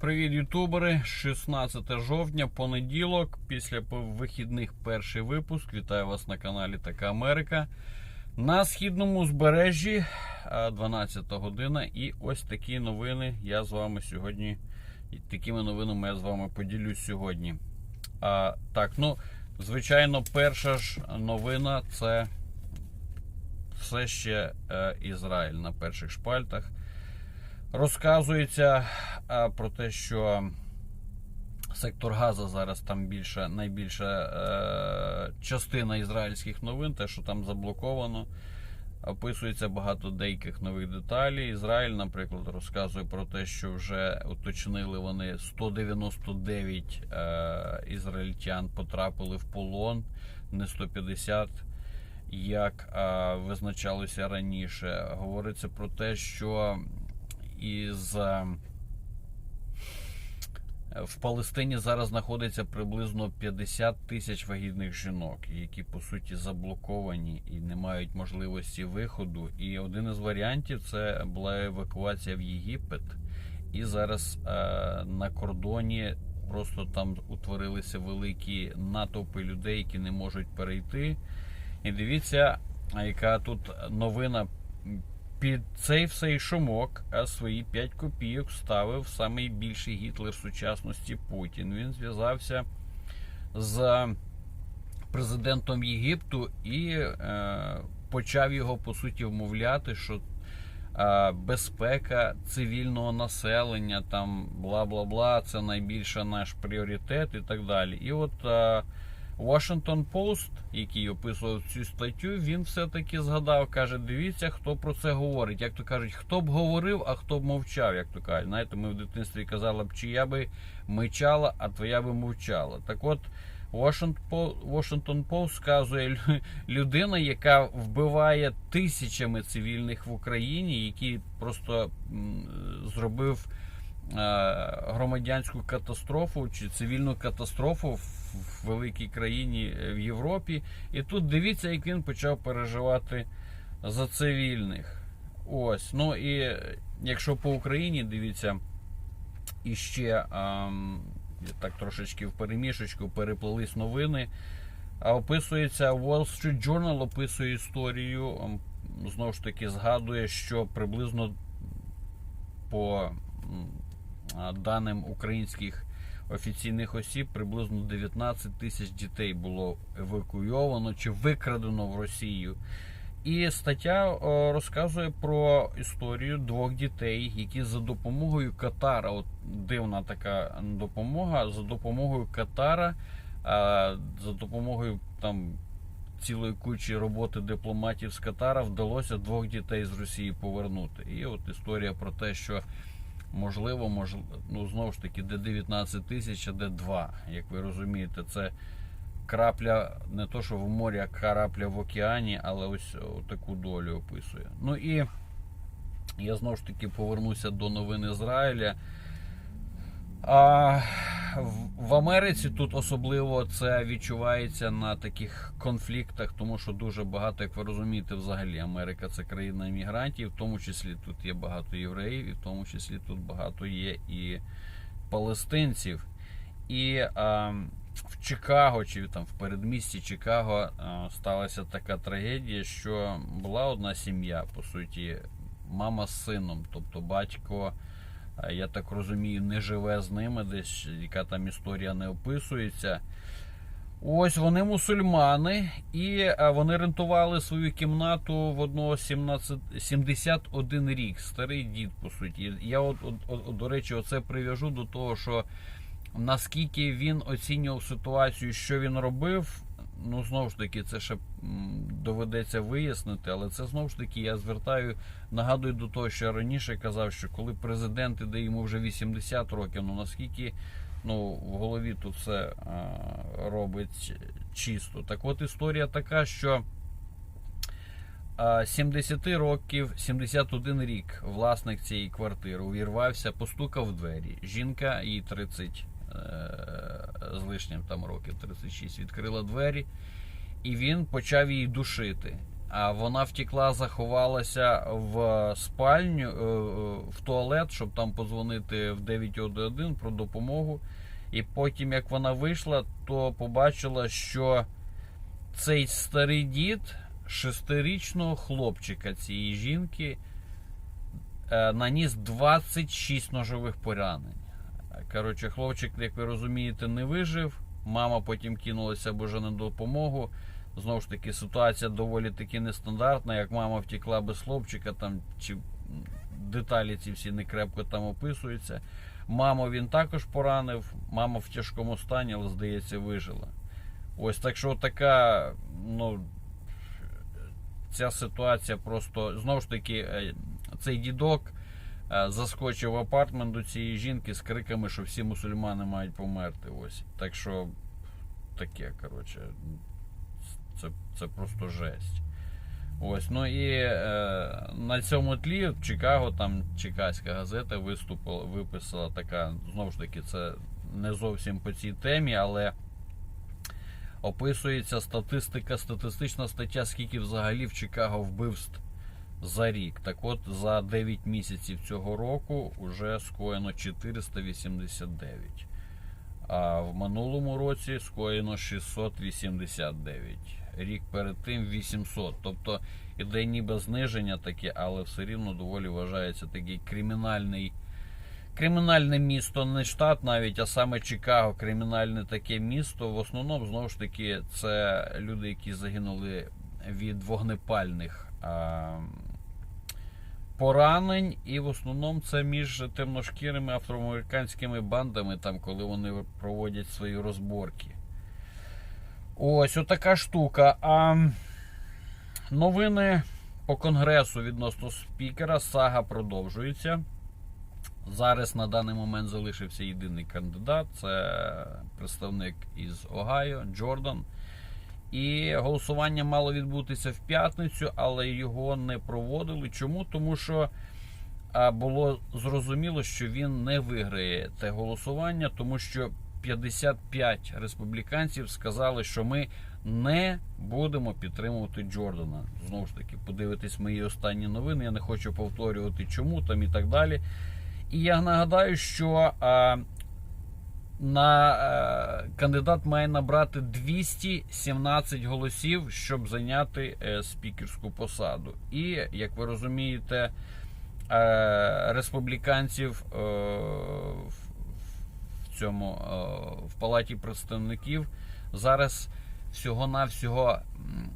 Привіт, ютубери! 16 жовтня, понеділок. Після вихідних перший випуск. Вітаю вас на каналі Така Америка. На східному збережжі 12 година. І ось такі новини я з вами сьогодні. і Такими новинами я з вами поділюсь сьогодні. А, Так, ну, звичайно, перша ж новина це все ще е, Ізраїль на перших шпальтах. Розказується про те, що сектор Газа зараз там більша, найбільша е, частина ізраїльських новин, те, що там заблоковано. Описується багато деяких нових деталей. Ізраїль, наприклад, розказує про те, що вже уточнили вони 199 е, ізраїльтян потрапили в полон, не 150 як е, визначалося раніше. Говориться про те, що із е, в Палестині зараз знаходиться приблизно 50 тисяч вагітних жінок, які по суті заблоковані і не мають можливості виходу. І один із варіантів це була евакуація в Єгипет. І зараз е, на кордоні просто там утворилися великі натовпи людей, які не можуть перейти. І дивіться, яка тут новина під цей всей шумок свої 5 копійок ставив найбільший Гітлер сучасності Путін. Він зв'язався з президентом Єгипту і е, почав його по суті вмовляти, що е, безпека цивільного населення, там бла бла бла, це найбільше наш пріоритет і так далі. І от е, Washington Post, який описував цю статтю, він все-таки згадав, каже: дивіться, хто про це говорить. Як то кажуть, хто б говорив, а хто б мовчав, як то кажуть. Знаєте, ми в дитинстві казали б, чия би мичала, а твоя би мовчала. Так от, Washington Post сказує людина, яка вбиває тисячами цивільних в Україні, який просто зробив громадянську катастрофу чи цивільну катастрофу в великій країні в Європі. І тут дивіться, як він почав переживати за цивільних. Ось. Ну і якщо по Україні дивіться, іще ем, так трошечки в перемішечку переплились новини. А описується Wall Street Journal описує історію. Знову ж таки, згадує, що приблизно по даним українських офіційних осіб, приблизно 19 тисяч дітей було евакуйовано чи викрадено в Росію. І стаття розказує про історію двох дітей, які за допомогою Катара, от дивна така допомога, за допомогою Катара, за допомогою там цілої кучі роботи дипломатів з Катара вдалося двох дітей з Росії повернути. І от історія про те, що можливо, можливо, ну знову ж таки, де 19 тисяч, а де 2. Як ви розумієте, це крапля не то, що в морі, а крапля в океані, але ось таку долю описує. Ну і я знову ж таки повернуся до новин Ізраїля. А в Америці тут особливо це відчувається на таких конфліктах, тому що дуже багато, як ви розумієте, взагалі Америка це країна іммігрантів, в тому числі тут є багато євреїв, і в тому числі тут багато є і палестинців. І а, в Чикаго, чи там в передмісті Чикаго а, сталася така трагедія, що була одна сім'я, по суті, мама з сином, тобто батько я так розумію, не живе з ними, десь яка там історія не описується. Ось вони мусульмани, і вони рентували свою кімнату в одного 17, 71 рік. Старий дід, по суті. Я, от, от, от, до речі, оце прив'яжу до того, що наскільки він оцінював ситуацію, що він робив. Ну, знову ж таки, це ще доведеться вияснити, але це знову ж таки я звертаю, нагадую до того, що я раніше казав, що коли президент іде йому вже 80 років, ну наскільки ну, в голові тут все а, робить чисто. Так от історія така, що а, 70 років, 71 рік власник цієї квартири увірвався, постукав в двері. Жінка їй 30 з лишнім там років 36 відкрила двері, і він почав її душити. а вона втекла, заховалася в спальню, е, е, в туалет, щоб там позвонити в 911 про допомогу. І потім, як вона вийшла, то побачила, що цей старий дід шестирічного хлопчика цієї жінки е, наніс 26 ножових поранень. Коротше, хлопчик, як ви розумієте, не вижив. Мама потім кинулася боже на допомогу. Знову ж таки, ситуація доволі таки нестандартна. Як мама втекла без хлопчика, там чи деталі ці всі не крепко там описуються. Маму він також поранив. Мама в тяжкому стані, але здається, вижила. Ось так що така, ну, ця ситуація просто знову ж таки, е, цей дідок заскочив в апартмент до цієї жінки з криками, що всі мусульмани мають померти. Ось. Так що таке, коротше, це, це просто жесть. Ось, ну і е, на цьому тлі в Чикаго там Чикаська газета виступила, виписала така, знову ж таки, це не зовсім по цій темі, але описується статистика, статистична стаття, скільки взагалі в Чикаго вбивств за рік. Так от за 9 місяців цього року вже скоєно 489. А в минулому році скоєно 689. Рік перед тим 800. Тобто іде ніби зниження таке, але все рівно доволі вважається такий кримінальний. Кримінальне місто, не штат навіть, а саме Чикаго, кримінальне таке місто. В основному, знову ж таки, це люди, які загинули від вогнепальних а, поранень, і в основному це між темношкірими афроамериканськими бандами, там, коли вони проводять свої розборки. Ось отака штука. А новини по конгресу відносно спікера. Сага продовжується. Зараз на даний момент залишився єдиний кандидат. Це представник із Огайо Джордан. І голосування мало відбутися в п'ятницю, але його не проводили. Чому? Тому що було зрозуміло, що він не виграє те голосування, тому що 55 республіканців сказали, що ми не будемо підтримувати Джордана. Знову ж таки, подивитись мої останні новини. Я не хочу повторювати, чому там і так далі. І я нагадаю, що на а, кандидат має набрати 217 голосів, щоб зайняти е, спікерську посаду. І як ви розумієте, е, республіканців е, в, цьому е, в палаті представників зараз всього-навсього м,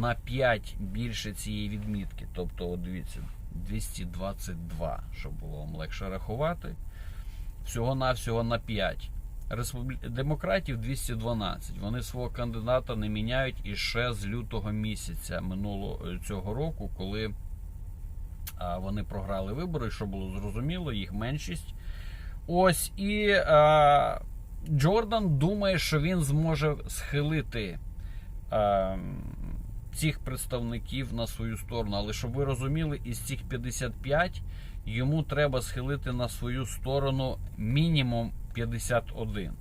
на 5 більше цієї відмітки. Тобто, от дивіться. 222, щоб було вам легше рахувати. Всього-навсього на 5. Республі... Демократів 212. Вони свого кандидата не міняють і ще з лютого місяця минулого цього року, коли вони програли вибори, що було зрозуміло, їх меншість. Ось і а, Джордан думає, що він зможе схилити. А, цих представників на свою сторону. Але щоб ви розуміли, із цих 55 йому треба схилити на свою сторону мінімум 51.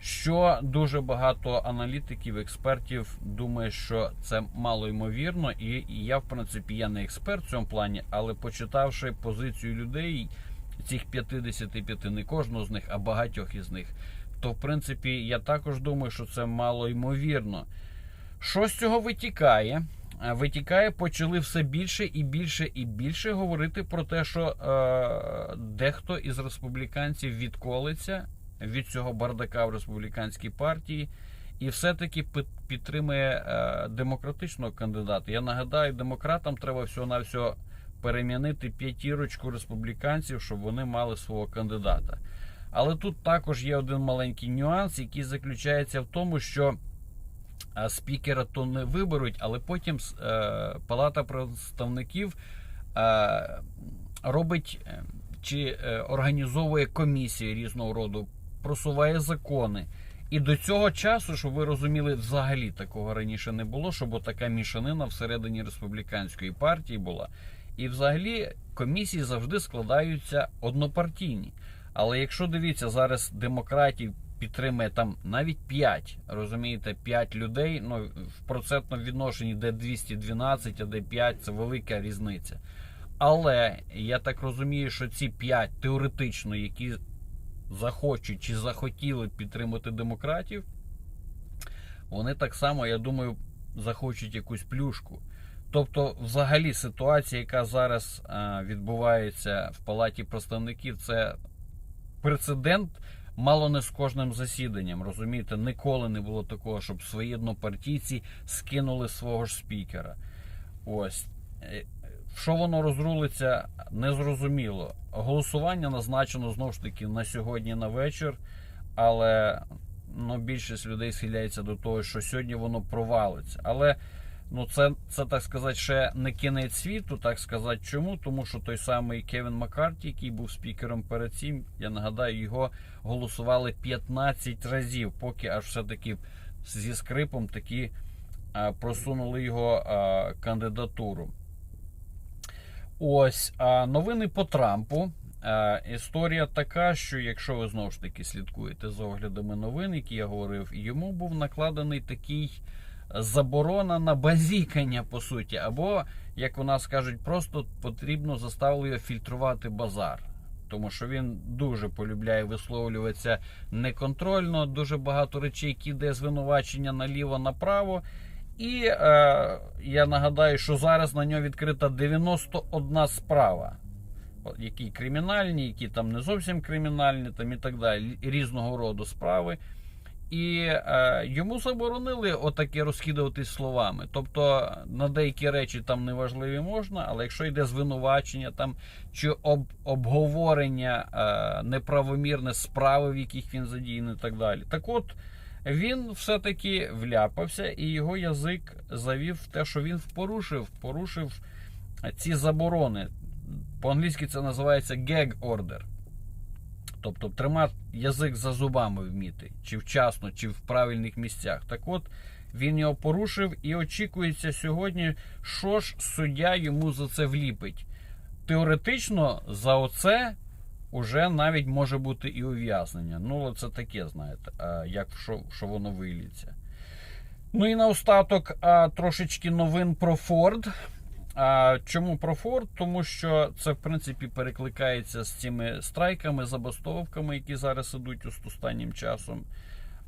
Що дуже багато аналітиків, експертів думає, що це мало ймовірно, і, я, в принципі, я не експерт в цьому плані, але почитавши позицію людей, цих 55, не кожного з них, а багатьох із них, то в принципі я також думаю, що це мало ймовірно. Що з цього витікає? Е, Витікає, почали все більше і більше і більше говорити про те, що е, дехто із республіканців відколиться від цього бардака в республіканській партії і все-таки підтримує е, демократичного кандидата. Я нагадаю, демократам треба всього-навсього перемінити п'ятірочку республіканців, щоб вони мали свого кандидата. Але тут також є один маленький нюанс, який заключається в тому, що спікера то не виберуть, але потім е, Палата представників е, робить е, чи організовує комісії різного роду, просуває закони. І до цього часу, щоб ви розуміли, взагалі такого раніше не було, щоб така мішанина всередині республіканської партії була. І взагалі комісії завжди складаються однопартійні. Але якщо дивіться, зараз демократів підтримує там навіть 5, розумієте, 5 людей, ну в процентному відношенні, де 212, а де 5, це велика різниця. Але я так розумію, що ці 5 теоретично, які захочуть чи захотіли підтримати демократів, вони так само, я думаю, захочуть якусь плюшку. Тобто, взагалі, ситуація, яка зараз а, відбувається в Палаті представників, це прецедент мало не з кожним засіданням. Розумієте, ніколи не було такого, щоб свої однопартійці скинули свого ж спікера. Ось. Е, Що воно розрулиться, незрозуміло. Голосування назначено знову ж таки на сьогодні на вечір, але ну, більшість людей схиляється до того, що сьогодні воно провалиться. Але ну, це, це так сказати, ще не кінець світу, так сказати. Чому? Тому що той самий Кевін Маккарті, який був спікером перед цим, я нагадаю, його голосували 15 разів, поки аж все-таки зі скрипом таки а, просунули його а, кандидатуру. Ось а новини по Трампу. А, історія така, що якщо ви знову ж таки слідкуєте за оглядами новин, які я говорив, йому був накладений такий заборона на базікання, по суті, або, як у нас кажуть, просто потрібно заставили фільтрувати базар. Тому що він дуже полюбляє висловлюватися неконтрольно, дуже багато речей кидає звинувачення наліво направо. І е, я нагадаю, що зараз на нього відкрита 91 справа, які кримінальні, які там не зовсім кримінальні, там і так далі, різного роду справи. І е, йому заборонили отаке розкидуватись словами. Тобто на деякі речі там неважливі можна, але якщо йде звинувачення там чи об, обговорення е, неправомірне справи, в яких він задіяний, і так далі. Так от він все-таки вляпався, і його язик завів те, що він порушив, порушив ці заборони. По-англійськи це називається gag order. Тобто тримати язик за зубами вміти, чи вчасно, чи в правильних місцях. Так от він його порушив і очікується сьогодні, що ж суддя йому за це вліпить. Теоретично за оце уже навіть може бути і ув'язнення. Ну, це таке, знаєте, як що, воно виліться. Ну і наостаток трошечки новин про Форд. А чому про Форд? Тому що це в принципі перекликається з цими страйками, забастовками, які зараз ідуть останнім часом.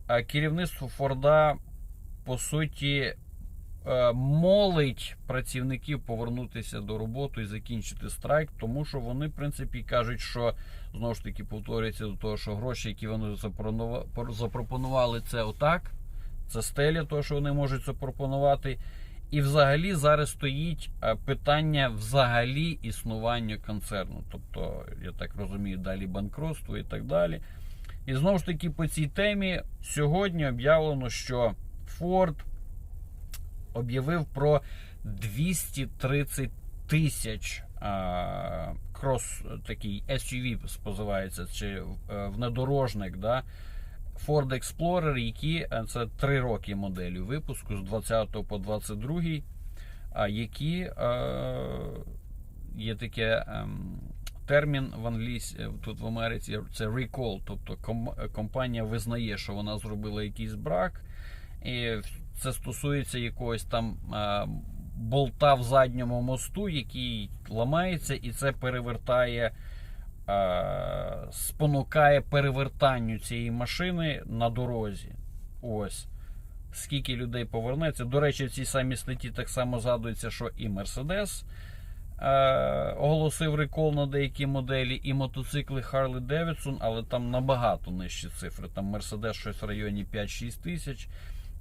А керівництво Форда по суті е, молить працівників повернутися до роботи і закінчити страйк, тому що вони, в принципі, кажуть, що знову ж таки повторюється до того, що гроші, які вони запропонували, це отак. Це стеля, того, що вони можуть запропонувати. І взагалі зараз стоїть питання взагалі існування концерну. Тобто, я так розумію, далі банкротство і так далі. І знову ж таки, по цій темі сьогодні об'явлено, що Ford об'явив про 230 тисяч крос такий SUV спозивається, чи внедорожник. да, Ford Explorer, які це 3 роки моделі випуску з 20 по 22, а які е, є таке е, термін в англійській тут в Америці це recall, тобто компанія визнає, що вона зробила якийсь брак, і це стосується якогось там е, болта в задньому мосту, який ламається, і це перевертає спонукає перевертанню цієї машини на дорозі. Ось. Скільки людей повернеться. До речі, в цій самій статті так само згадується, що і Mercedes е, оголосив рекол на деякі моделі, і мотоцикли Harley Davidson, але там набагато нижчі цифри. Там Mercedes щось в районі 5-6 тисяч.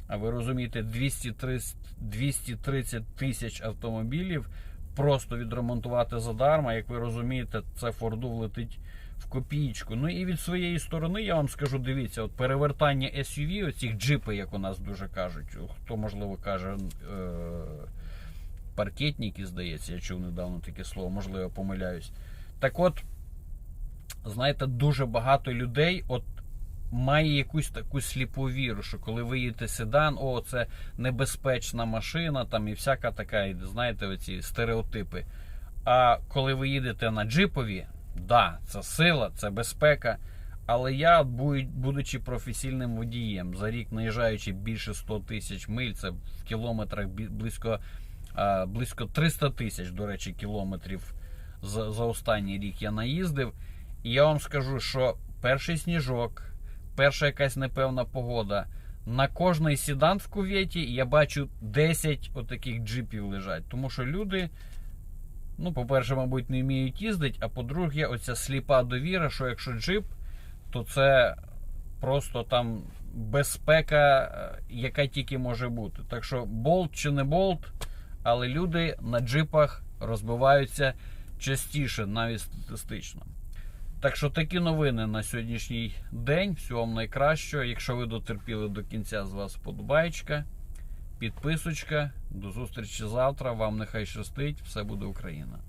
А ви розумієте, 230, 230 тисяч автомобілів просто відремонтувати задарма. Як ви розумієте, це Форду влетить в копійку. Ну і від своєї сторони я вам скажу: дивіться, от перевертання SUV, оцих джипи, як у нас дуже кажуть, хто можливо каже. Е Паркетники, здається, я чув недавно таке слово, можливо, помиляюсь. Так от, знаєте, дуже багато людей от має якусь таку сліпу віру, що коли ви їдете седан, о, це небезпечна машина, там і всяка така, знаєте, оці стереотипи. А коли ви їдете на джипові, да, це сила, це безпека. Але я, будучи професійним водієм, за рік наїжджаючи більше 100 тисяч миль, це в кілометрах близько, близько 300 тисяч, до речі, кілометрів за, за останній рік я наїздив. І я вам скажу, що перший сніжок, перша якась непевна погода. На кожний сідан в кувєті я бачу 10 отаких джипів лежать. Тому що люди, ну, по-перше, мабуть, не вміють їздити, а по-друге, оця сліпа довіра, що якщо джип, то це просто там безпека, е, яка тільки може бути. Так що болт чи не болт, але люди на джипах розбиваються частіше, навіть статистично. Так що такі новини на сьогоднішній день. Всього вам найкращого. Якщо ви дотерпіли до кінця, з вас подобаєчка, підписочка. До зустрічі завтра. Вам нехай щастить. Все буде Україна.